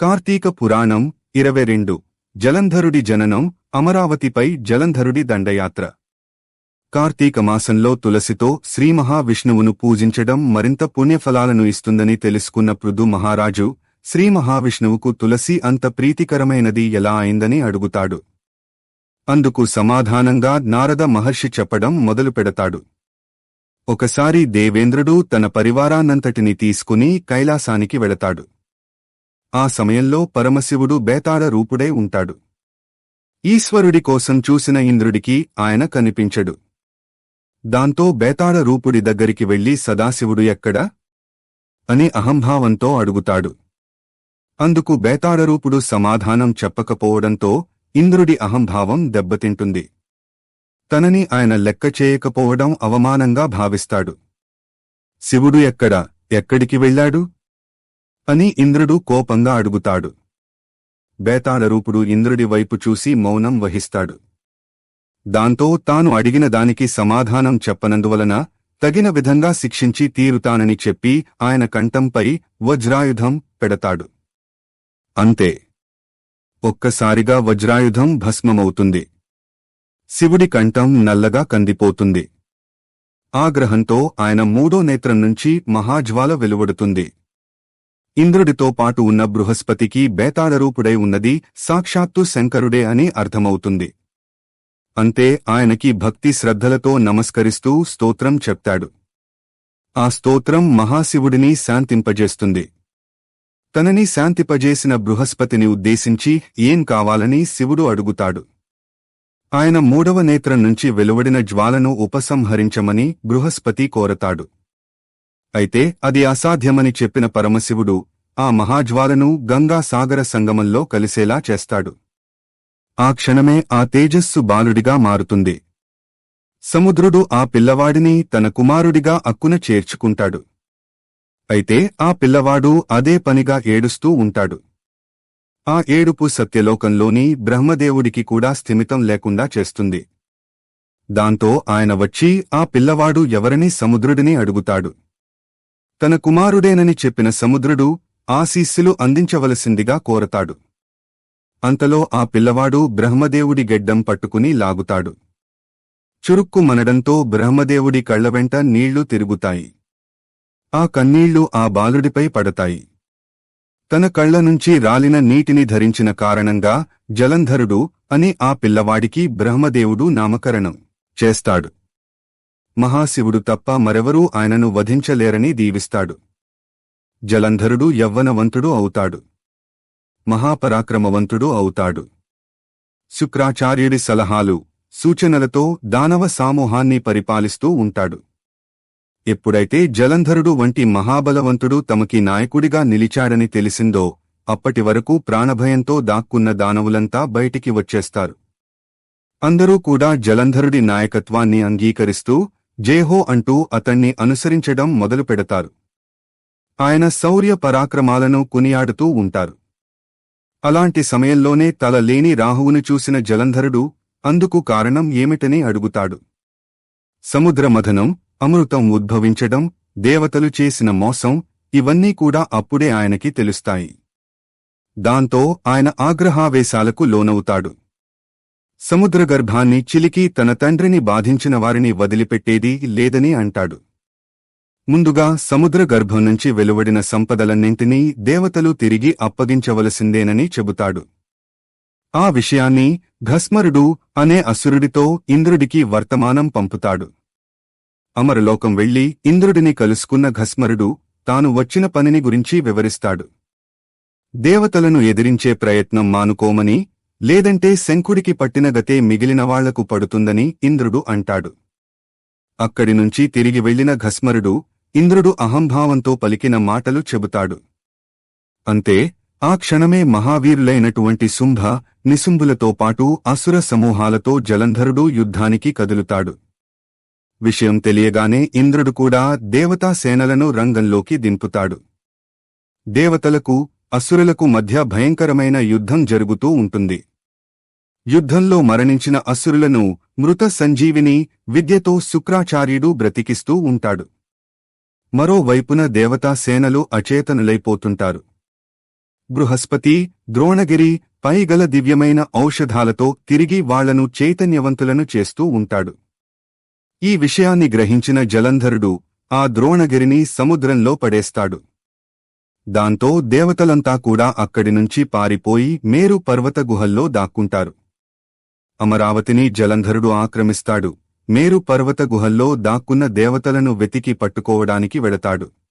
కార్తీక పురాణం ఇరవై రెండు. జలంధరుడి జననం అమరావతిపై జలంధరుడి దండయాత్ర. కార్తీక మాసంలో తులసితో శ్రీ మహావిష్ణువును పూజించడం మరింత పుణ్యఫలాలను ఇస్తుందని తెలుసుకున్న పృథు మహారాజు శ్రీ మహావిష్ణువుకు తులసి అంత ప్రీతికరమైనది ఎలా అయిందని అడుగుతాడు. అందుకు సమాధానంగా నారద మహర్షి చెప్పడం మొదలుపెడతాడు ఒకసారి దేవేంద్రుడు తన పరివారాన్నంతటిని తీసుకుని కైలాసానికి వెళతాడు. ఆ సమయంలో పరమశివుడు బేతాళ రూపుడై ఉంటాడు. ఈశ్వరుడి కోసం చూసిన ఇంద్రుడికి ఆయన కనిపించడు. దాంతో బేతాళ రూపుడి దగ్గరికి వెళ్ళి సదాశివుడు ఎక్కడ? అని అహంభావంతో అడుగుతాడు. అందుకు బేతాళరూపుడు సమాధానం చెప్పకపోవడంతో ఇంద్రుడి అహంభావం దెబ్బతింటుంది. తనని ఆయన లెక్క చేయకపోవడం అవమానంగా భావిస్తాడు. శివుడు ఎక్కడ? ఎక్కడికి వెళ్ళాడు? అని ఇంద్రుడు కోపంగా అడుగుతాడు. బేతాళరూపుడు ఇంద్రుడి వైపు చూసి మౌనం వహిస్తాడు. దాంతో తాను అడిగిన దానికి సమాధానం చెప్పనందువలన తగిన విధంగా శిక్షించి తీరుతానని చెప్పి ఆయన కంఠంపై వజ్రాయుధం పెడతాడు. అంతే. ఒక్కసారిగా వజ్రాయుధం భస్మమవుతుంది. శివుడి కంఠం నల్లగా కందిపోతుంది. ఆగ్రహంతో ఆయన మూడో నేత్రం నుంచి మహాజ్వాల వెలువడుతుంది. ఇంద్రుడితో పాటు ఉన్న బృహస్పతికి బేతాళరూపుడై ఉన్నది సాక్షాత్తు శంకరుడే అని అర్థమవుతుంది. అంతే ఆయనకి భక్తి శ్రద్ధలతో నమస్కరిస్తూ స్తోత్రం చెప్తాడు. ఆ స్తోత్రం మహాశివుడిని శాంతింపజేస్తుంది. తనని శాంతిపజేసిన బృహస్పతిని ఉద్దేశించి ఏం కావాలని శివుడు అడుగుతాడు. ఆయన మూడవ నేత్రం నుంచి వెలువడిన జ్వాలను ఉపసంహరించమని బృహస్పతి కోరతాడు. అయితే అది అసాధ్యమని చెప్పిన పరమశివుడు ఆ మహాజ్వాలను గంగా సాగర సంగమంలో కలిసేలా చేస్తాడు. ఆ క్షణమే ఆ తేజస్సు బాలుడిగా మారుతుంది. సముద్రుడు ఆ పిల్లవాడిని తన కుమారుడిగా అక్కున చేర్చుకుంటాడు. అయితే ఆ పిల్లవాడు అదే పనిగా ఏడుస్తూ ఉంటాడు. ఆ ఏడుపు సత్యలోకంలోని బ్రహ్మదేవుడికి కూడా స్థిమితం లేకుండా చేస్తుంది. దాంతో ఆయన వచ్చి ఆ పిల్లవాడు ఎవరిని సముద్రుడిని అడుగుతాడు? తన కుమారుడేనని చెప్పిన సముద్రుడు ఆశీస్సులు అందించవలసిందిగా కోరతాడు. అంతలో ఆ పిల్లవాడు బ్రహ్మదేవుడి గెడ్డం పట్టుకుని లాగుతాడు. చురుక్కు మనడంతో బ్రహ్మదేవుడి కళ్ళవెంట నీళ్ళు తిరుగుతాయి. ఆ కన్నీళ్ళు ఆ బాలుడిపై పడతాయి. తన కళ్ళ నుంచి రాలిన నీటిని ధరించిన కారణంగా జలంధరుడు అని ఆ పిల్లవాడికి బ్రహ్మదేవుడు నామకరణం చేస్తాడు. మహాశివుడు తప్ప మరెవరూ ఆయనను వధించలేరని దీవిస్తాడు. జలంధరుడు యవ్వనవంతుడు అవుతాడు. మహాపరాక్రమవంతుడు అవుతాడు. శుక్రాచార్యుడి సలహాలు సూచనలతో దానవ సామూహాన్ని పరిపాలిస్తూ ఉంటాడు. ఎప్పుడైతే జలంధరుడు వంటి మహాబలవంతుడు తమకి నాయకుడిగా నిలిచాడని తెలిసిందో అప్పటి వరకు ప్రాణభయంతో దాక్కున్న దానవులంతా బయటికి వచ్చేస్తారు. అందరూ కూడా జలంధరుడి నాయకత్వాన్ని అంగీకరిస్తూ జేహో అంటూ అతణ్ణి అనుసరించడం మొదలుపెడతారు ఆయన శౌర్య పరాక్రమాలను కొనియాడుతూ ఉంటారు. అలాంటి సమయంలోనే తల లేని రాహువును చూసిన జలంధరుడు అందుకు కారణం ఏమిటని అడుగుతాడు. సముద్రమథనం అమృతం ఉద్భవించడం దేవతలు చేసిన మోసం ఇవన్నీ కూడా అప్పుడే ఆయనకి తెలుస్తాయి. దాంతో ఆయన ఆగ్రహావేశాలకు లోనవుతాడు. సముద్రగర్భాన్ని చిలికి తన తండ్రిని బాధించిన వారిని వదిలిపెట్టేది లేదని అంటాడు. ముందుగా సముద్ర గర్భం నుంచి వెలువడిన సంపదలన్నింటినీ దేవతలు తిరిగి అప్పగించవలసిందేనని చెబుతాడు. ఆ విషయాన్ని ఘస్మరుడు అనే అసురుడితో ఇంద్రుడికి వర్తమానం పంపుతాడు. అమరలోకం వెళ్ళి ఇంద్రుడిని కలుసుకున్న ఘస్మరుడు తాను వచ్చిన పనిని గురించి వివరిస్తాడు. దేవతలను ఎదిరించే ప్రయత్నం మానుకోమని లేదంటే శంకుడికి పట్టిన గతే మిగిలిన వాళ్ళకు పడుతుందని ఇంద్రుడు అంటాడు. అక్కడి నుంచి తిరిగి వెళ్ళిన ఘస్మరుడు ఇంద్రుడు అహంభావంతో పలికిన మాటలు చెబుతాడు. అంతే ఆ క్షణమే మహావీరులైనటువంటి శుంభ నిశుంభులతో పాటు అసుర సమూహాలతో జలంధరుడు యుద్ధానికి కదులుతాడు. విషయం తెలియగానే ఇంద్రుడు కూడా దేవతా సేనలను రంగంలోకి దింపుతాడు. దేవతలకు అసురులకు మధ్య భయంకరమైన యుద్ధం జరుగుతూ ఉంటుంది. యుద్ధంలో మరణించిన అసురులను మృత సంజీవిని విద్యతో శుక్రాచార్యుడు బ్రతికిస్తూ ఉంటాడు. మరోవైపున దేవతా సేనలు అచేతనులైపోతుంటారు. బృహస్పతి ద్రోణగిరి పై గల దివ్యమైన ఔషధాలతో తిరిగి వాళ్ళను చైతన్యవంతులను చేస్తూ ఉంటాడు. ఈ విషయాన్ని గ్రహించిన జలంధరుడు ఆ ద్రోణగిరిని సముద్రంలో పడేస్తాడు. దాంతో దేవతలంతా కూడా అక్కడి నుంచి పారిపోయి మేరు పర్వత గుహల్లో దాక్కుంటారు. అమరావతిని జలంధరుడు ఆక్రమిస్తాడు. మేరు పర్వత గుహల్లో దాక్కున్న దేవతలను వెతికి పట్టుకోవడానికి వెళతాడు.